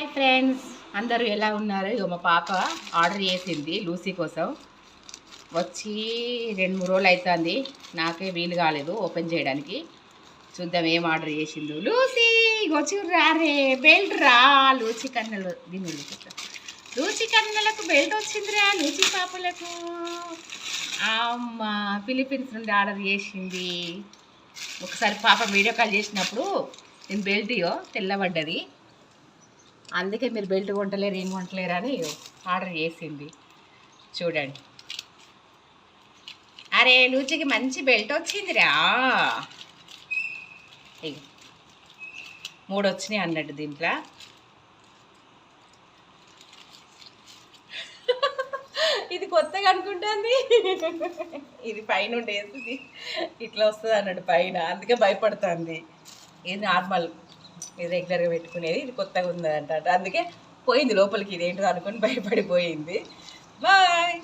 Hi friends. అందరూ ఎలా ఉన్నారు? ఇగో మా పాప ఆర్డర్ చేసింది లూసీ కోసం. వచ్చి రెండు మూడు రోజులు అవుతుంది నాకే వీలు కాలేదు ఓపెన్ చేయడానికి. చూద్దాం ఏం ఆర్డర్ చేసిందో. లూసీ వచ్చి రే బెల్ట్ రా. లూచి కన్నెలు దీని చూపిస్తా లూచి కన్నెలకు బెల్ట్ వచ్చిందిరా లూచి పాపలకు. అమ్మ ఫిలిపీన్స్ నుండి ఆర్డర్ చేసింది. ఒకసారి పాప వీడియో కాల్ చేసినప్పుడు నేను బెల్ట్ ఇయో తెల్లబడ్డది. అందుకే మీరు బెల్ట్ కొంటలేరు ఏం కొంటలేరు అని ఆర్డర్ చేసింది. చూడండి. అరే లూచికి మంచి బెల్ట్ వచ్చిందిరా. మూడు వచ్చినాయి అన్నట్టు దీంట్లో. ఇది కొత్తగా అనుకుంటుంది. ఇది పైన ఉండేది. ఇట్లా వస్తుంది అన్నట్టు పైన. అందుకే భయపడుతుంది. ఇది నార్మల్ ఇది రెగ్యులర్గా పెట్టుకునేది ఇది కొత్తగా ఉంది అందుకే పోయింది లోపలికి ఇదేంటో అనుకుని భయపడిపోయింది. బాయ్